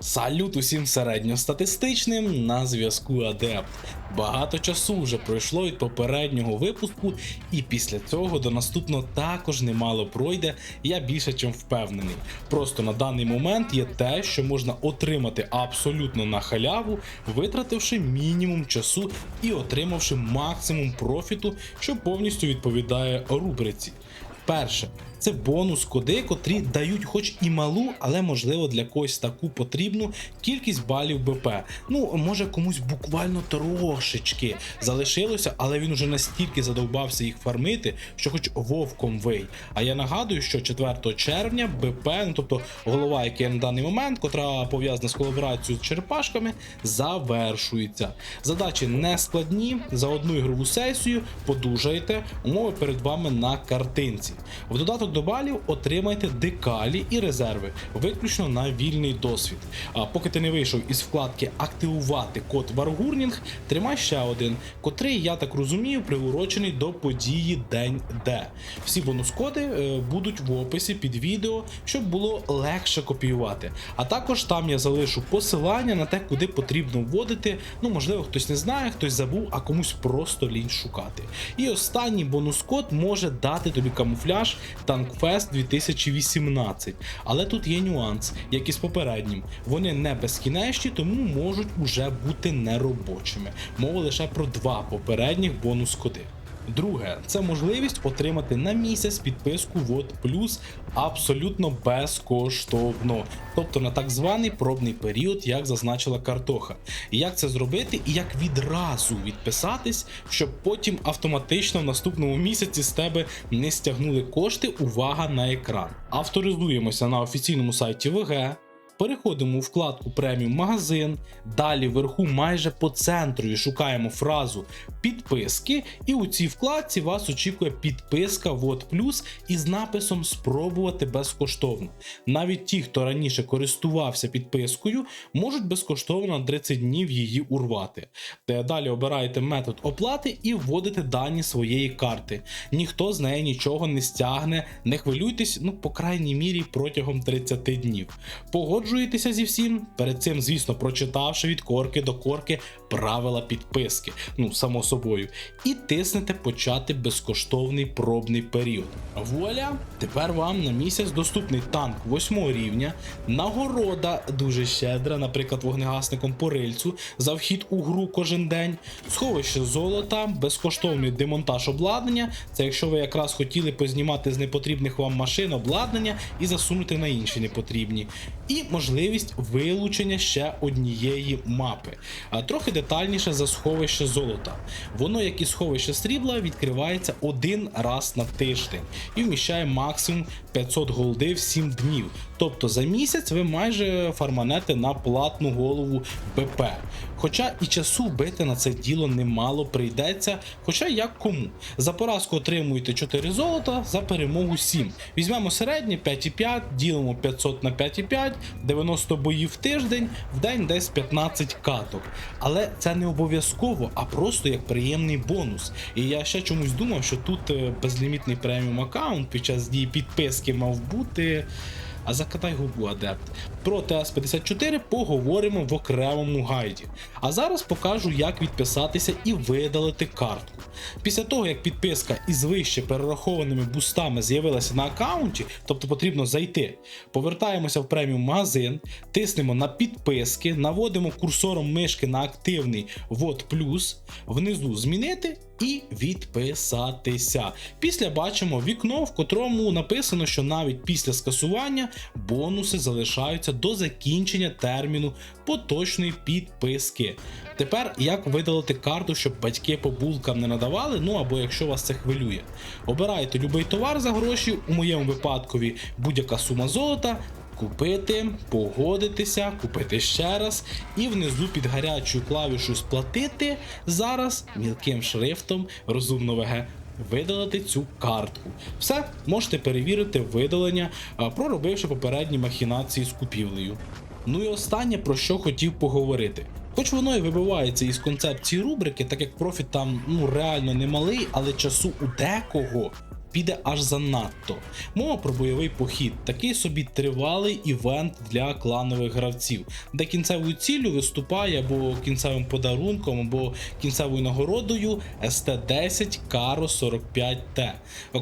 Салют усім середньостатистичним на зв'язку Адепт. Багато часу вже пройшло від попереднього випуску, і після цього до наступного також немало пройде, я більше чим впевнений. Просто на даний момент є те, що можна отримати абсолютно на халяву, витративши мінімум часу і отримавши максимум профіту, що повністю відповідає рубриці. Перше, це бонус коди, котрі дають хоч і малу, але можливо для когось таку потрібну кількість балів БП. Ну, може комусь буквально трошечки залишилося, але він уже настільки задовбався їх фармити, що хоч вовком вий. А я нагадую, що 4 червня БП, ну тобто голова, є на даний момент, котра пов'язана з колаборацією з черепашками, завершується. Задачі не складні. За одну ігрову сесію подужаєте, умови перед вами на картинці. В додаток до балів отримайте декалі і резерви, виключно на вільний досвід. А поки ти не вийшов із вкладки Активувати код Варгурнінг, тримай ще один, котрий, я так розумію, приурочений до події День Д. Всі бонус-коди е, будуть в описі під відео, щоб було легше копіювати. А також там я залишу посилання на те, куди потрібно вводити. Ну, можливо, хтось не знає, хтось забув, а комусь просто лінь шукати. І останній бонус-код може дати тобі камуфляж Tankfest 2018. Але тут є нюанс, як і з попереднім. Вони не безкінечні, тому можуть уже бути неробочими. Мова лише про два попередніх бонус-коди. Друге, це можливість отримати на місяць підписку Вот Плюс абсолютно безкоштовно, тобто на так званий пробний період, як зазначила картоха. Як це зробити, і як відразу відписатись, щоб потім автоматично в наступному місяці з тебе не стягнули кошти. Увага на екран. Авторизуємося на офіційному сайті ВГ. Переходимо у вкладку преміум магазин. Далі вверху майже по центру і шукаємо фразу підписки, і у цій вкладці вас очікує підписка Вот Плюс із написом Спробувати безкоштовно. Навіть ті, хто раніше користувався підпискою, можуть безкоштовно на 30 днів її урвати. Далі обираєте метод оплати і вводите дані своєї карти. Ніхто з неї нічого не стягне, не хвилюйтесь, ну по крайній мірі протягом 30 днів. Погоджуєтеся зі всім, перед цим, звісно, прочитавши від корки до корки правила підписки, ну само собою, і тиснете почати безкоштовний пробний період. Вуаля! Тепер вам на місяць доступний танк 8 рівня, нагорода дуже щедра, наприклад, вогнегасником по рильцю за вхід у гру кожен день, сховище золота, безкоштовний демонтаж обладнання. Це якщо ви якраз хотіли познімати з непотрібних вам машин обладнання і засунути на інші непотрібні. І можливість вилучення ще однієї мапи. Трохи детальніше за сховище золота. Воно, як і сховище срібла, відкривається один раз на тиждень і вміщає максимум 500 голди в 7 днів. Тобто за місяць ви майже фарманете на платну голову БП. Хоча і часу вбити на це діло немало прийдеться, хоча як кому. За поразку отримуєте 4 золота, за перемогу 7. Візьмемо середнє 5,5, ділимо 500 на 5,5, 90 боїв в тиждень, в день десь 15 каток. Але це не обов'язково, а просто як приємний бонус. І я ще чомусь думав, що тут е, безлімітний преміум аккаунт під час дії підписки мав бути. А закатай губу адепт. Про ТС-54 поговоримо в окремому гайді. А зараз покажу, як відписатися і видалити картку. Після того, як підписка із вище перерахованими бустами з'явилася на аккаунті, тобто потрібно зайти, повертаємося в преміум магазин, тиснемо на підписки, наводимо курсором мишки на активний вот плюс, внизу змінити і відписатися. Після бачимо вікно, в котрому написано, що навіть після скасування бонуси залишаються до закінчення терміну поточної підписки. Тепер як видалити карту, щоб батьки по булкам не надавали, ну або якщо вас це хвилює. Обирайте будь-який товар за гроші, у моєму випадкові будь-яка сума золота. Купити, погодитися, купити ще раз, і внизу під гарячою клавішою сплатити зараз мілким шрифтом розумно ВГ видалити цю картку. Все, можете перевірити видалення, проробивши попередні махінації з купівлею. Ну і останнє про що хотів поговорити. Хоч воно і вибивається із концепції рубрики, так як профіт там ну реально немалий, але часу у декого піде аж занадто. Мова про бойовий похід такий собі тривалий івент для кланових гравців, де кінцевою ціллю виступає або кінцевим подарунком, або кінцевою нагородою СТ-10 Каро 45Т,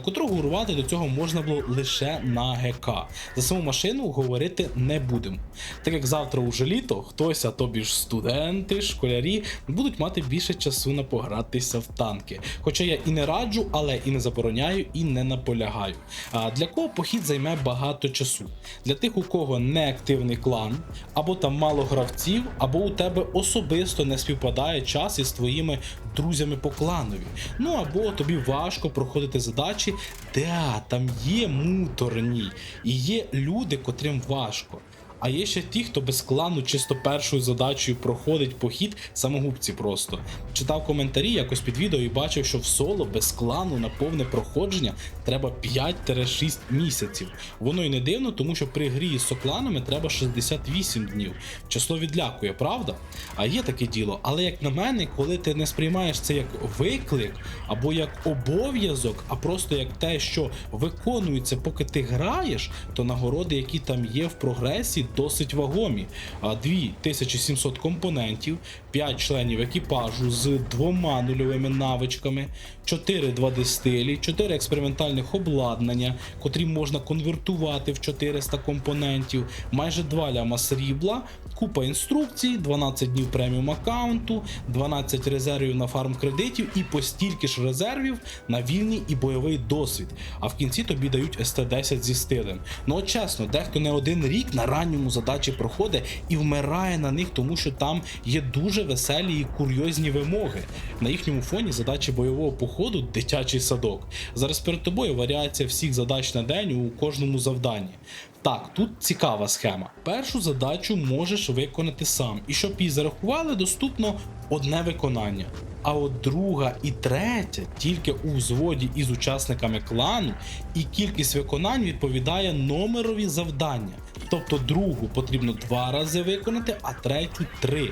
котрого урвати до цього можна було лише на ГК. За саму машину говорити не будемо. Так як завтра уже літо, хтось, а тобі ж студенти, школярі, будуть мати більше часу на погратися в танки. Хоча я і не раджу, але і не забороняю, і не наполягаю. А для кого похід займе багато часу? Для тих, у кого не активний клан, або там мало гравців, або у тебе особисто не співпадає час із твоїми друзями по кланові. Ну або тобі важко проходити задачі, да, там є муторні, і є люди, котрим важко. А є ще ті, хто без клану чисто першою задачею проходить похід, самогубці просто. Читав коментарі якось під відео і бачив, що в соло без клану на повне проходження треба 5-6 місяців. Воно і не дивно, тому що при грі з сокланами треба 68 днів. Число відлякує, правда? А є таке діло. Але як на мене, коли ти не сприймаєш це як виклик або як обов'язок, а просто як те, що виконується, поки ти граєш, то нагороди, які там є в прогресі, досить вагомі. 2700 компонентів, 5 членів екіпажу з двома нульовими навичками, 4 2D стилі, 4 експериментальних обладнання, котрі можна конвертувати в 400 компонентів, майже 2 ляма срібла, купа інструкцій, 12 днів преміум аккаунту, 12 резервів на фарм кредитів і по стільки ж резервів на вільний і бойовий досвід. А в кінці тобі дають СТ-10 зі стилем. Ну от чесно, дехто не один рік на ранньому задачі проходить і вмирає на них, тому що там є дуже веселі і курйозні вимоги. На їхньому фоні задачі бойового походу дитячий садок. Зараз перед тобою варіація всіх задач на день у кожному завданні. Так, тут цікава схема. Першу задачу можеш виконати сам, і щоб її зарахували, доступно одне виконання. А от друга і третя тільки у взводі із учасниками клану, і кількість виконань відповідає номерові завдання. Тобто другу потрібно два рази виконати, а третю три.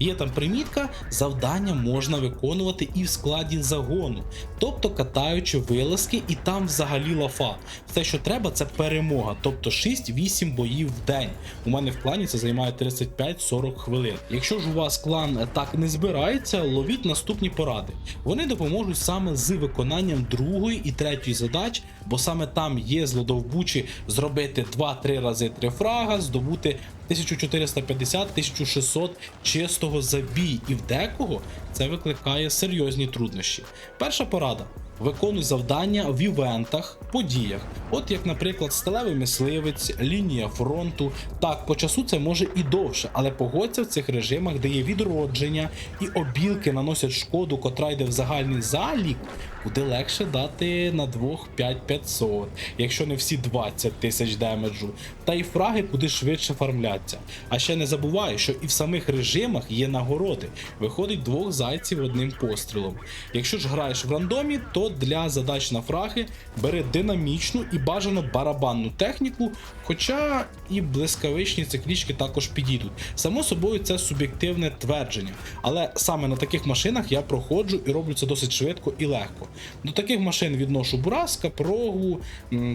Є там примітка, завдання можна виконувати і в складі загону, тобто катаючи вилазки, і там взагалі лафа. Все, що треба, це перемога, тобто 6-8 боїв в день. У мене в клані це займає 35-40 хвилин. Якщо ж у вас клан так не збирається, ловіть наступні поради. Вони допоможуть саме з виконанням другої і третьої задач, бо саме там є злодовбучі зробити 2-3 рази 3 фрага, здобути 1450-1600 чистого забій, і в декого це викликає серйозні труднощі. Перша порада. Виконуй завдання в івентах, подіях, от як, наприклад, сталевий мисливець, лінія фронту. Так, по часу це може і довше, але погодься в цих режимах, де є відродження і обілки наносять шкоду, котра йде в загальний залік, куди легше дати на 2-5-500, якщо не всі 20 тисяч демеджу, та й фраги куди швидше фармляться. А ще не забувай, що і в самих режимах є нагороди. Виходить двох зайців одним пострілом. Якщо ж граєш в рандомі, то для задач на фраги бери динамічну і бажано барабанну техніку, хоча і блискавичні циклічки також підійдуть. Само собою, це суб'єктивне твердження, але саме на таких машинах я проходжу і роблю це досить швидко і легко. До таких машин відношу Бураска, Прогу,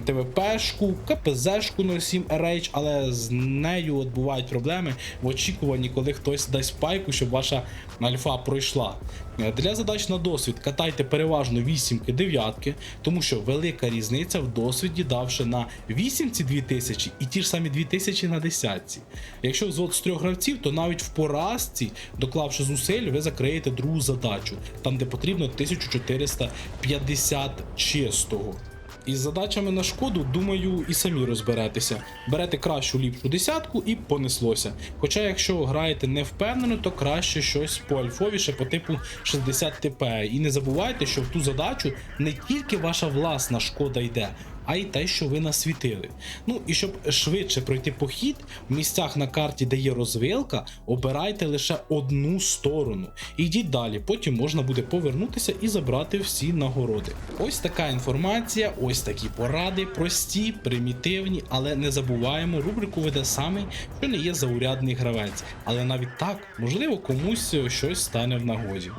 ТВПшку, КПЗшку 07 RH, але з нею от бувають проблеми в очікуванні, коли хтось дасть пайку, щоб ваша альфа пройшла. Для задач на досвід катайте переважно вісімки, дев'ятки, тому що велика різниця в досвіді давши на вісімці 2000 і ті ж самі 2000 на десятці. Якщо взвод з трьох гравців, то навіть в поразці, доклавши зусиль, ви закриєте другу задачу, там де потрібно 1450 чистого. Із задачами на шкоду, думаю, і самі розберетеся. Берете кращу ліпшу десятку і понеслося. Хоча, якщо граєте не впевнено, то краще щось поальфовіше по типу 60 ТП. І не забувайте, що в ту задачу не тільки ваша власна шкода йде, а й те, що ви насвітили. Ну і щоб швидше пройти похід, в місцях на карті, де є розвилка, обирайте лише одну сторону. Йдіть далі, потім можна буде повернутися і забрати всі нагороди. Ось така інформація, ось такі поради, прості, примітивні, але не забуваємо, рубрику веде самий, що не є заурядний гравець. Але навіть так, можливо, комусь щось стане в нагоді.